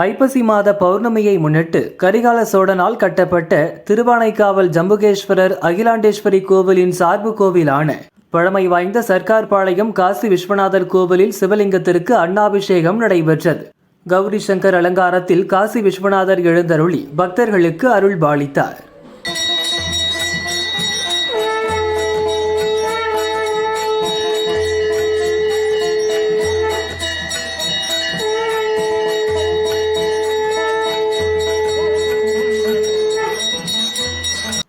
ஐப்பசி மாத பௌர்ணமியை முன்னிட்டு கரிகால சோழனால் கட்டப்பட்ட திருவானைக்காவல் ஜம்புகேஸ்வரர் அகிலாண்டேஸ்வரி கோவிலின் சார்பு கோவிலான பழமை வாய்ந்த சர்க்கார் பாளையம் காசி விஸ்வநாதர் கோவிலில் சிவலிங்கத்திற்கு அன்னாபிஷேகம் நடைபெற்றது. கௌரி சங்கர் அலங்காரத்தில் காசி விஸ்வநாதர் எழுந்தருளி பக்தர்களுக்கு அருள் பாலித்தார்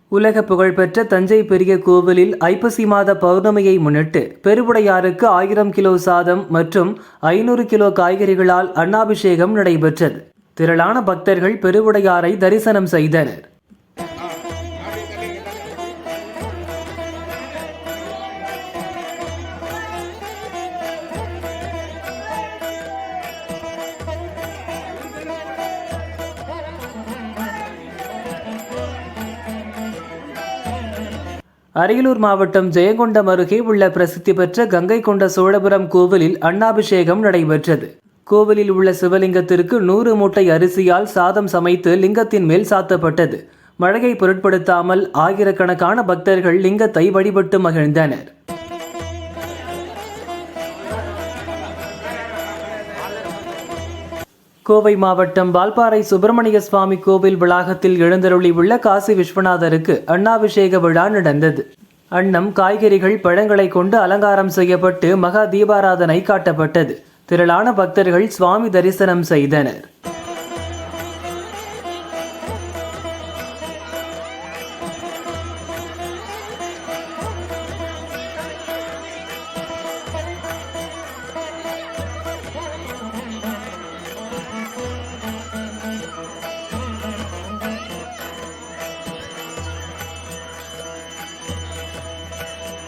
உலக புகழ்பெற்ற தஞ்சை பெரிய கோவிலில் ஐப்பசி மாத பௌர்ணமியை முன்னிட்டு பெருவுடையாருக்கு ஆயிரம் கிலோ சாதம் மற்றும் ஐநூறு கிலோ காய்கறிகளால் அன்னாபிஷேகம் நடைபெற்றது. திரளான பக்தர்கள் பெருவுடையாரை தரிசனம் செய்தனர். அரியலூர் மாவட்டம் ஜெயங்கொண்டம் அருகே உள்ள பிரசித்தி பெற்ற கங்கை கொண்ட சோழபுரம் கோவிலில் அன்னாபிஷேகம் நடைபெற்றது. கோவிலில் உள்ள சிவலிங்கத்திற்கு நூறு மூட்டை அரிசியால் சாதம் சமைத்து லிங்கத்தின் மேல் சாத்தப்பட்டது. மழையை பொருட்படுத்தாமல் ஆயிரக்கணக்கான பக்தர்கள் லிங்கத்தை வழிபட்டு மகிழ்ந்தனர். கோவை மாவட்டம் வால்பாறை சுப்பிரமணிய சுவாமி கோவில் வளாகத்தில் எழுந்தருளி உள்ள காசி விஸ்வநாதருக்கு அண்ணாபிஷேக விழா நடந்தது. அன்னம் காய்கறிகள் பழங்களை கொண்டு அலங்காரம் செய்யப்பட்டு மகா தீபாராதனை காட்டப்பட்டது. திரளான பக்தர்கள் சுவாமி தரிசனம் செய்தனர்.